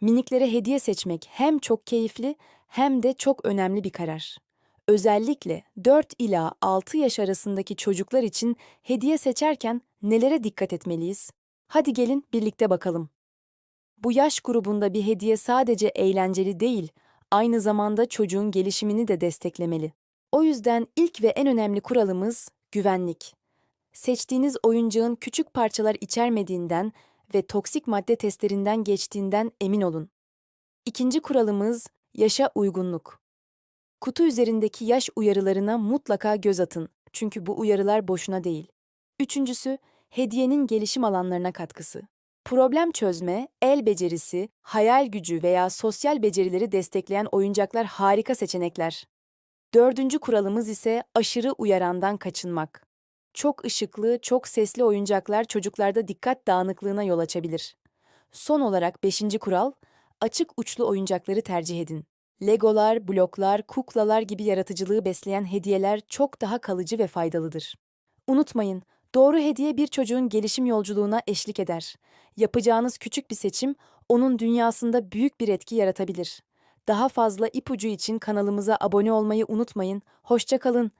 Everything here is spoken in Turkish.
Miniklere hediye seçmek hem çok keyifli hem de çok önemli bir karar. Özellikle 4 ila 6 yaş arasındaki çocuklar için hediye seçerken nelere dikkat etmeliyiz? Hadi gelin birlikte bakalım. Bu yaş grubunda bir hediye sadece eğlenceli değil, aynı zamanda çocuğun gelişimini de desteklemeli. O yüzden ilk ve en önemli kuralımız güvenlik. Seçtiğiniz oyuncağın küçük parçalar içermediğinden ve toksik madde testlerinden geçtiğinden emin olun. İkinci kuralımız yaşa uygunluk. Kutu üzerindeki yaş uyarılarına mutlaka göz atın. Çünkü bu uyarılar boşuna değil. Üçüncüsü, hediyenin gelişim alanlarına katkısı. Problem çözme, el becerisi, hayal gücü veya sosyal becerileri destekleyen oyuncaklar harika seçenekler. Dördüncü kuralımız ise aşırı uyarandan kaçınmak. Çok ışıklı, çok sesli oyuncaklar çocuklarda dikkat dağınıklığına yol açabilir. Son olarak beşinci kural, açık uçlu oyuncakları tercih edin. Legolar, bloklar, kuklalar gibi yaratıcılığı besleyen hediyeler çok daha kalıcı ve faydalıdır. Unutmayın, doğru hediye bir çocuğun gelişim yolculuğuna eşlik eder. Yapacağınız küçük bir seçim onun dünyasında büyük bir etki yaratabilir. Daha fazla ipucu için kanalımıza abone olmayı unutmayın. Hoşça kalın.